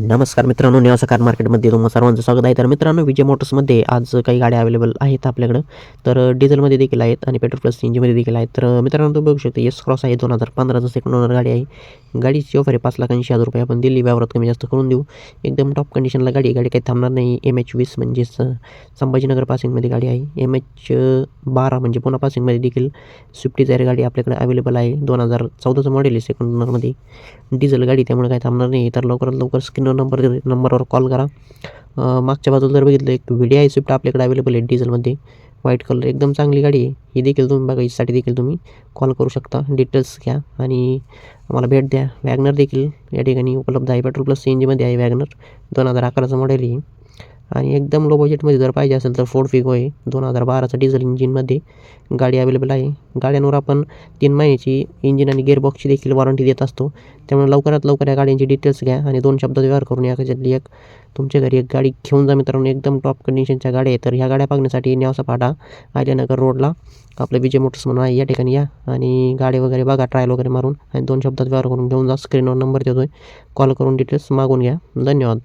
नमस्कार मित्रांनो निवासा कार मार्केटमध्ये तुम्हाला सर्वांचं स्वागत आहे. तर मित्रांनो विजय मोटर्समध्ये आज काही गाड्या अवेलेबल आहेत आपल्याकडं. तर डिझेलमध्ये देखील आहेत आणि पेट्रोल प्लस इंजिनमध्ये देखील आहेत. तर मित्रांनो तुम्ही बघू शकता येस क्रॉस आहे दोन हजार पंधराचं सेकंड ओनर गाडी आहे. गाडीची ऑफर आहे पाच लाख ऐंशी हजार रुपये. आपण दिल्ली व्यवहारात कमी जास्त करून देऊ. एकदम टॉप कंडिशनला गाडी आहे. गाडी काही थांबणार नाही. एम एच वीस म्हणजेच संभाजीनगर पासिंगमध्ये गाडी आहे. एम एच बारा म्हणजे पुन्हा पासिंगमध्ये देखील स्विफ्ट डिझायर गाडी आपल्याकडे अवेलेबल आहे. दोन हजार चौदाचं मॉडेल आहे सेकंड ओनरमध्ये डिझेल गाडी त्यामुळे काही थांबणार नाही. तर लवकरात लवकर स्क्रीनवर नंबर नंबरवर कॉल करा. मागच्या बाजूला जर बघितलं एक व्हिडिओ आहे स्विफ्ट आपल्याकडे अवेलेबल आहे डिझेलमध्ये व्हाईट कलर एकदम चांगली गाडी आहे. ही देखील तुम्ही बघा यासाठी देखील तुम्ही कॉल करू शकता. डिटेल्स घ्या आणि आम्हाला भेट द्या. वॅगनर देखील या ठिकाणी उपलब्ध आहे. पेट्रोल प्लस सी एन जीमध्ये आहे वॅगनर दोन हजार अकराचं मॉडेल आहे आणि एकदम लो बजेटमध्ये जर पाहिजे असेल तर फोर्ड फिगो आहे. दोन हजार बाराचं डिझेल इंजिनमध्ये गाडी अवेलेबल आहे. गाड्यांवर आपण तीन महिन्याची इंजिन आणि गिअरबॉक्सची देखील वॉरंटी देत असतो. त्यामुळे लवकरात लवकर या गाड्यांची डिटेल्स घ्या आणि दोन शब्दात व्यवहार करून या त्याच्यातली एक तुमच्या घरी एक गाडी घेऊन जा मित्रांनो. एकदम टॉप कंडिशनच्या गाड्या आहे तर ह्या गाड्या बघण्यासाठी न्यावसा फाटा आर्यनगर रोडला आपलं विजय मोटर्स म्हणून आहे. या ठिकाणी या आणि गाडी वगैरे बघा ट्रायल वगैरे मारून आणि दोन शब्दात व्यवहार करून घेऊन जा. स्क्रीनवर नंबर देतो आहे कॉल करून डिटेल्स मागून घ्या. धन्यवाद.